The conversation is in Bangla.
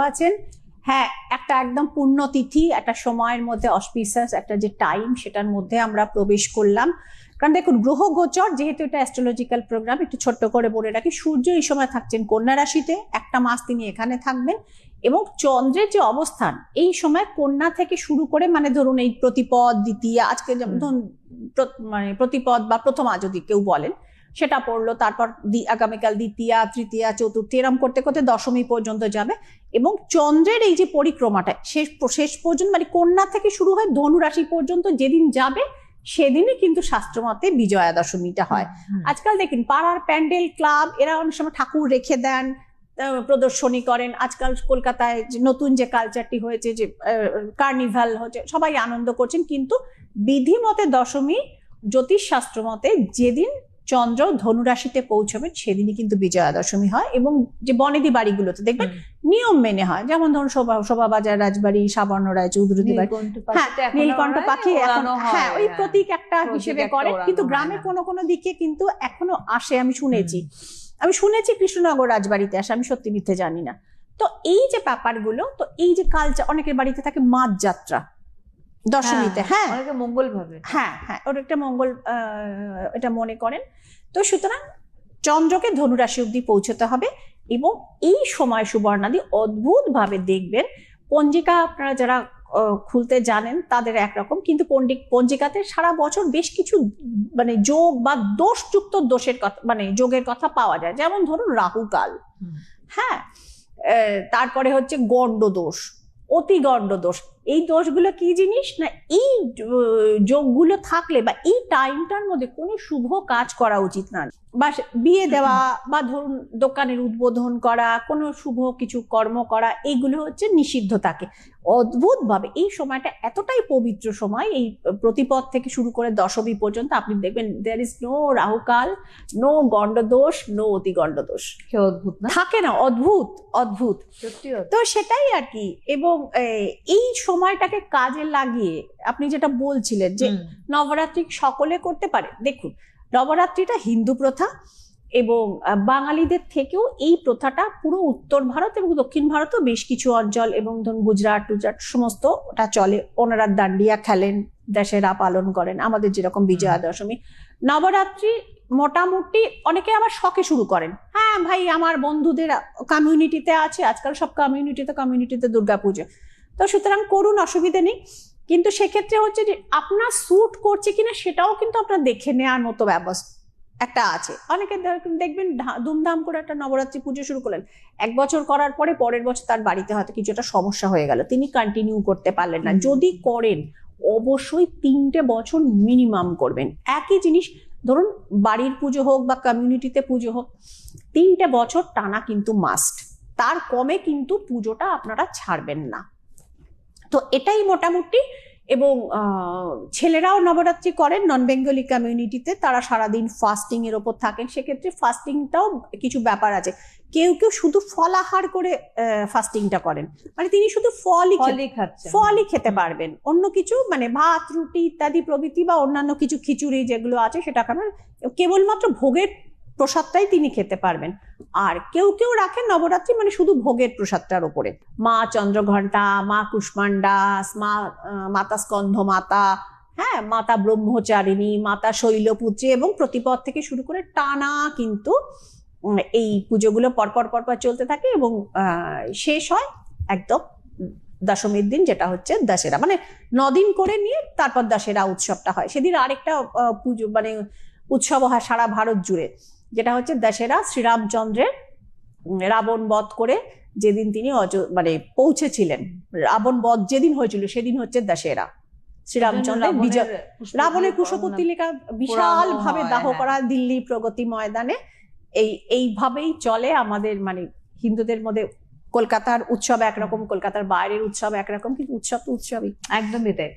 আছেন? হ্যাঁ একটা একদম পূর্ণতিথি একটা সময়ের মধ্যে অসপিসাস একটা যে টাইম সেটার মধ্যে আমরা প্রবেশ করলাম। কারণ দেখুন গ্রহ গোচর যেহেতু এটা অ্যাস্ট্রোলজিক্যাল প্রোগ্রাম একটু ছোট্ট করে বলে রাখি সূর্য এই সময় থাকছেন কন্যা রাশিতে একটা মাস তিনি এখানে থাকবেন। এবং চন্দ্রের যে অবস্থান এই সময় কন্যা থেকে শুরু করে মানে ধরুন এই প্রতিপদ দ্বিতীয় আজকে যেমন ধরুন মানে প্রতিপদ বা প্রথমা যদি কেউ বলেন সেটা পড়ল। তারপর আগামীকাল দ্বিতীয়া তৃতীয়া চতুর্থী এরম করতে করতে দশমী পর্যন্ত যাবে। এবং চন্দ্রের এই যে পরিক্রমাটা শেষ শেষ পর্যন্ত মানে কন্যা থেকে শুরু হয় ধনু রাশি পর্যন্ত যেদিন যাবে সেদিনই কিন্তু শাস্ত্রমতে বিজয়া দশমীটা হয়। আজকাল দেখুন পাড়ার প্যান্ডেল ক্লাব এরা অনেক সময় ঠাকুর রেখে দেন প্রদর্শনী করেন। আজকাল কলকাতায় যে নতুন যে কালচারটি হয়েছে যে কার্নিভাল হচ্ছে সবাই আনন্দ করছেন। কিন্তু বিধিমতে দশমী জ্যোতিষ শাস্ত্র মতে যেদিন চন্দ্র ধনুরাশিতে পৌঁছবে সেদিনই কিন্তু বিজয়া দশমী হয় এবং যে বনেদি বাড়িগুলোতে দেখবেন নিয়ম মেনে হয়। যেমন ধরুন শোভা বাজার রাজবাড়ি সাবর্ণ রায় চৌধুরী বাড়ি। হ্যাঁ নীলকণ্ঠ পাখি এখন হ্যাঁ ওই প্রতীক একটা হিসেবে করে কিন্তু হয়, গ্রামের হ্যাঁ। কোনো কোনো দিকে কিন্তু এখনও আসে আমি শুনেছি। আমি শুনেছি কৃষ্ণনগর রাজবাড়িতে আসে আমি সত্যি মিথ্যে জানি না। তো এই যে ব্যাপারগুলো তো এই যে কালচার অনেকের বাড়িতে থাকে মাছ যাত্রা দশমীতে হ্যাঁ অনেকে মঙ্গল ভাবে। হ্যাঁ হ্যাঁ ওর একটা মঙ্গল এটা মনে করেন। তো সুতরাং চন্দ্রকে ধনুরাশি অব্দি পৌঁছতে হবে এবং এই সময় সুবর্ণাদি অদ্ভুতভাবে দেখবেন। পঞ্জিকা আপনারা যারা খুলতে জানেন তাদের একরকম কিন্তু পণ্ডিক পঞ্জিকাতে সারা বছর বেশ কিছু মানে যোগ বা দোষযুক্ত দোষের কথা মানে যোগের কথা পাওয়া যায়। যেমন ধরুন রাহুকাল। হ্যাঁ তারপরে হচ্ছে গণ্ড দোষ অতি গণ্ড দোষ এই দোষগুলো কি জিনিস? না, এই যোগগুলো থাকলে বা এই টাইমটার মধ্যে কোনো শুভ কাজ করা উচিত না। বা বিয়ে দেওয়া বা ধরুন দোকানের উদ্বোধন করা কোনো শুভ কিছু কর্ম করা এইগুলো হচ্ছে নিষিদ্ধ থাকে অদ্ভুতভাবে এই সময়টা এতটাই পবিত্র সময় এই প্রতিপদ থেকে শুরু করে দশমী পর্যন্ত আপনি দেখবেন দেয়ার ইজ নো রাহুকাল নো গণ্ডদোষ নো অতি গণ্ডদোষ। অদ্ভুত না? থাকে না অদ্ভুত অদ্ভুত। তো সেটাই আর কি এবং এই সময়টাকে কাজে লাগিয়ে আপনি যেটা বলছিলেন যে নবরাত্রি সকলে করতে পারে। দেখুন নবরাত্রিটা হিন্দু প্রথা এবং বাঙালিদের থেকেও এই প্রথাটা পুরো উত্তর ভারত এবং দক্ষিণ ভারতও বেশ কিছু অঞ্চল এবং ধরুন গুজরাট টুজরাট সমস্ত ওটা চলে। ওনারা দান্ডিয়া খেলেন দেশেরা পালন করেন আমাদের যেরকম বিজয়া দশমী। নবরাত্রি মোটামুটি অনেকে আবার শখে শুরু করেন। হ্যাঁ ভাই আমার বন্ধুদের কমিউনিটিতে আছে আজকাল সব কমিউনিটিতে কমিউনিটিতে দুর্গাপুজো। তো সুতরাং করুন অসুবিধে নেই। কিন্তু সেক্ষেত্রে হচ্ছে যে আপনার স্যুট করছে কিনা সেটাও কিন্তু আপনার দেখে নেওয়ার মতো ব্যবস্থা একটা আছে। অনেকে দেখ- দেখবেন ধুমধাম করে একটা নবরাত্রি পুজো শুরু করলেন। এক বছর করার পরে পরের বছর তার বাড়িতে হয়তো কিছু একটা সমস্যা হয়ে গেল। তিনি কন্টিনিউ করতে পারলেন না। যদি করেন অবশ্যই তিনটে বছর মিনিমাম করবেন। একই জিনিস ধরুন বাড়ির পুজো হোক বা কমিউনিটিতে পুজো হোক তিনটে বছর টানা কিন্তু মাস্ট তার কমে কিন্তু পুজোটা আপনারা ছাড়বেন না। তো এটাই মোটামুটি এবং ছেলেরাও নবরাত্রি করেন নন বেঙ্গলি কমিউনিটিতে তারা সারাদিন ফাস্টিং এর ওপর থাকেন। সেক্ষেত্রে ফাস্টিংটাও কিছু ব্যাপার আছে। কেউ কেউ শুধু ফলাহার করে ফাস্টিংটা করেন। মানে তিনি শুধু ফলই ফলই খেতে পারবেন। অন্য কিছু মানে ভাত রুটি ইত্যাদি প্রভৃতি বা অন্যান্য কিছু খিচুড়ি যেগুলো আছে সেটা খাবেন কেবলমাত্র ভোগের প্রসাদটাই তিনি খেতে পারবেন। আর কেউ কেউ রাখেন নবরাত্রি মানে শুধু ভোগের প্রসাদটার উপরে মা চন্দ্রঘণ্টা, মা কুষ্মান্ডাস মা মাতা স্কন্ধ মাতা হ্যাঁ মাতা ব্রহ্মচারিণী, মাতা শৈলপুত্রী এবং প্রতিপদ থেকে শুরু করে টানা কিন্তু এই পুজোগুলো পরপর পরপর চলতে থাকে এবং শেষ হয় একদম দশমীর দিন যেটা হচ্ছে দশেরা। মানে নদিন করে নিয়ে তারপর দশেরা উৎসবটা হয়। সেদিন আরেকটা পুজো মানে উৎসব হয় সারা ভারত জুড়ে। যেটা হচ্ছে দশেরা শ্রীরামচন্দ্রের রাবণ বধ করে যেদিন তিনি অজ মানে পৌঁছেছিলেন। রাবণ বধ যেদিন হয়েছিল সেদিন হচ্ছে দশেরা। শ্রীরামচন্দ্রের বিজয় রাবণের কুশপুত্তিলিকা বিশাল ভাবে দাহ। করা দিল্লি প্রগতি ময়দানে। এই এইভাবেই চলে আমাদের মানে হিন্দুদের মধ্যে কলকাতার উৎসব একরকম কলকাতার বাইরের উৎসব একরকম কিন্তু উৎসব তো উৎসবই। একদমই তাই।